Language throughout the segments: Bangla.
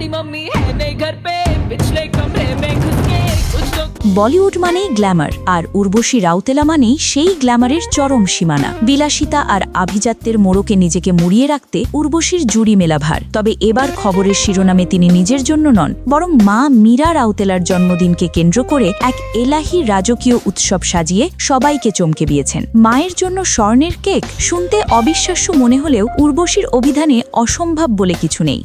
डैडी मम्मी है नहीं घर पे पिछले कमरे में घुस के कुछ तो বলিউড মানেই গ্ল্যামার আর উর্বশী রাউতেলা মানেই সেই গ্ল্যামারের চরম সীমানা বিলাসিতা আর আভিজাত্যের মোড়কে নিজেকে মুড়িয়ে রাখতে উর্বশীর জুড়ি মেলাভার তবে এবার খবরের শিরোনামে তিনি নিজের জন্য নন বরং মা মীরা রাউতেলার জন্মদিনকে কেন্দ্র করে এক এলাহি রাজকীয় উৎসব সাজিয়ে সবাইকে চমকে দিয়েছেন মায়ের জন্য স্বর্ণের কেক শুনতে অবিশ্বাস্য মনে হলেও উর্বশীর অভিধানে অসম্ভব বলে কিছু নেই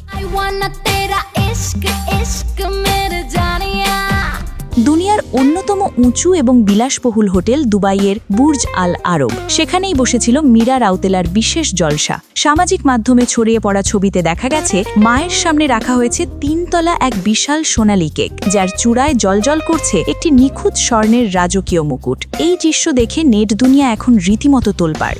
দুনিয়ার অন্যতম উঁচু এবং বিলাসবহুল হোটেল দুবাইয়ের বুর্জ আল আরব। সেখানেই বসেছিল মীরা রাউতেলার বিশেষ জলসা। সামাজিক মাধ্যমে ছড়িয়ে পড়া ছবিতে দেখা গেছে মায়ের সামনে রাখা হয়েছে তিনতলা এক বিশাল সোনালী কেক যার চূড়ায় জলজল করছে একটি নিখুঁত স্বর্ণের রাজকীয় মুকুট। এই দৃশ্য দেখে নেট দুনিয়া এখন রীতিমতো তোলপাড়।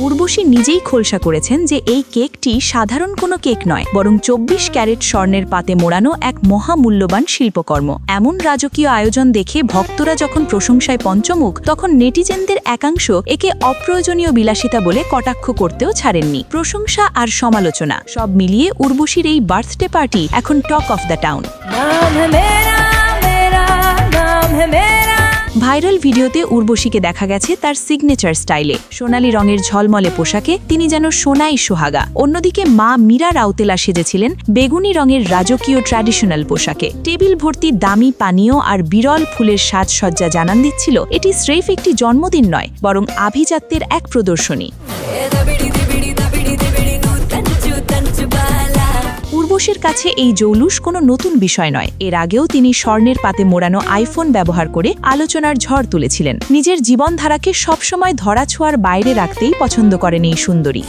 উর্বশী নিজেই খোলসা করেছেন যে এই কেকটি সাধারণ কোনো কেক নয় বরং চব্বিশ ক্যারেট স্বর্ণের পাতে মোড়ানো এক মহামূল্যবান শিল্পকর্ম। এমন রাজকীয় আয়োজন দেখে ভক্তরা যখন প্রশংসায় পঞ্চমুখ তখন নেটিজেনদের একাংশ একে অপ্রয়োজনীয় বিলাসিতা বলে কটাক্ষ করতেও ছাড়েননি। প্রশংসা আর সমালোচনা সব মিলিয়ে উর্বশীর এই বার্থডে পার্টি এখন talk of the town. Viral ভিডিওতে উর্বশীকে দেখা গেছে তার সিগনেচার স্টাইলে সোনালি রঙের ঝলমলে পোশাকে তিনি যেন সোনাই সোহাগা। অন্যদিকে মা মীরা রাউতেলা সেজেছিলেন বেগুনি রঙের রাজকীয় ট্র্যাডিশনাল পোশাকে। টেবিল ভর্তি দামি পানীয় আর বিরল ফুলের সাজসজ্জা জানান দিচ্ছিল, এটি স্রেফ একটি জন্মদিন নয়, বরং আভিজাত্যের এক প্রদর্শনী। মানুষের কাছে এই জৌলুস কোনো নতুন বিষয় নয়। এর আগেও তিনি স্বর্ণের পাতে মোড়ানো আইফোন ব্যবহার করে আলোচনার ঝড় তুলেছিলেন। নিজের জীবনধারাকে সবসময় ধরাছোঁয়ার বাইরে রাখতেই পছন্দ করেন এই সুন্দরী।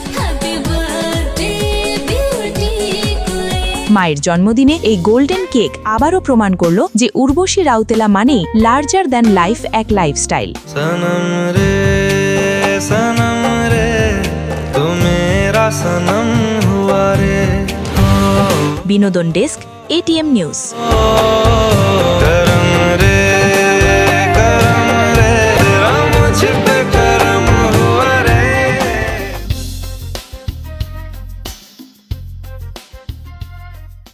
মায়ের জন্মদিনে এই গোল্ডেন কেক আবারও প্রমাণ করল যে উর্বশী রাউতেলা মানেই লার্জার দ্যান লাইফ এক লাইফস্টাইল। সনম রে সনম রে তুমি সনম বিনোদন ডেস্ক এটিএম নিউজ।